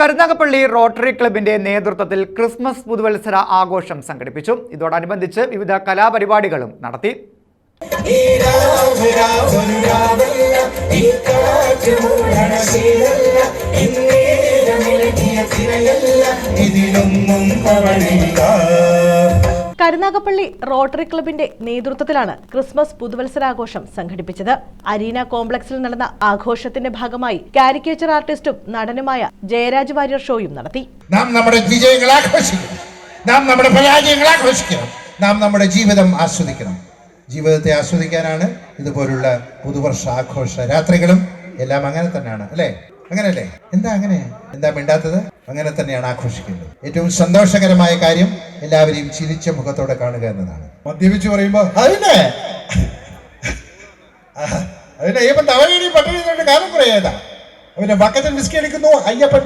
Karunagappally rotary ക്ലബിന്റെ നേതൃത്വത്തിൽ Christmas പുതുവത്സര ആഘോഷം സംഘടിപ്പിച്ചു. ഇതോടനുബന്ധിച്ച് വിവിധ കലാപരിപാടികളും നടത്തി. ഇതിലൊന്നും കരുനാഗപ്പള്ളി റോട്ടറി ക്ലബിന്റെ നേതൃത്വത്തിലാണ് ക്രിസ്മസ് പുതുവത്സരാഘോഷം സംഘടിപ്പിച്ചത്. അരീന കോംപ്ലക്സിൽ നടന്ന ആഘോഷത്തിന്റെ ഭാഗമായി കാരിക്കേച്ചർ ആർട്ടിസ്റ്റും നടനുമായ ജയരാജ് വാര്യർ ഷോയും നടത്തി. നാം നമ്മുടെ വിജയങ്ങൾ ആഘോഷിക്കണം. നാം നമ്മുടെ പരാജയങ്ങൾ ആഘോഷിക്കണം. നാം നമ്മുടെ ജീവിതം ആസ്വദിക്കണം. ജീവിതത്തെ ആസ്വദിക്കാനാണ് ഇതുപോലുള്ള പുതുവർഷ ആഘോഷ രാത്രികളും എല്ലാം അങ്ങനെ തന്നെയാണ് അല്ലേ? അങ്ങനെയല്ലേ? എന്താ അങ്ങനെ? എന്താ മിണ്ടാത്തത്? അങ്ങനെ തന്നെയാണ് ആഘോഷിക്കുന്നത്. ഏറ്റവും സന്തോഷകരമായ കാര്യം എല്ലാവരെയും ചിരിച്ച മുഖത്തോടെ കാണുക എന്നതാണ്. മദ്യപിച്ച് പറയുമ്പോ അതിനെ അതിനെ അയ്യപ്പൻ തവഴി പട്ടിണി കാലം കുറയേതാ. അവന്റെ ബക്കറ്റിൽ വിസ്കി അടിക്കുന്നു അയ്യപ്പൻ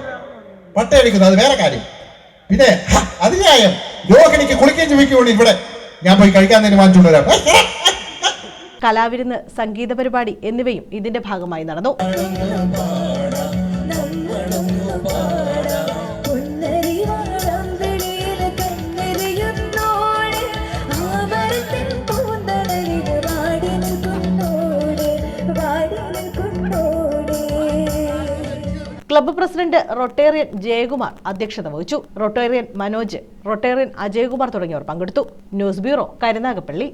പട്ടയടിക്കുന്നു അത് വേറെ കാര്യം. പിന്നെ അതിന്യായം. രോഹിണിക്ക് കുളിക്കുകയും ജീവിക്കുകയാണ് ഇവിടെ. ഞാൻ പോയി കഴിക്കാൻ തീരുമാനിച്ചുകൊണ്ട് വരാം. ഏയ്, എടാ. കലാവിരുന്ന് സംഗീത പരിപാടി എന്നിവയും ഇതിന്റെ ഭാഗമായി നടന്നു. ക്ലബ്ബ് പ്രസിഡന്റ് റൊട്ടേറിയൻ ജയകുമാർ അധ്യക്ഷത വഹിച്ചു. റൊട്ടേറിയൻ മനോജ് റൊട്ടേറിയൻ അജയകുമാർ തുടങ്ങിയവർ പങ്കെടുത്തു. News bureau Karunagappally.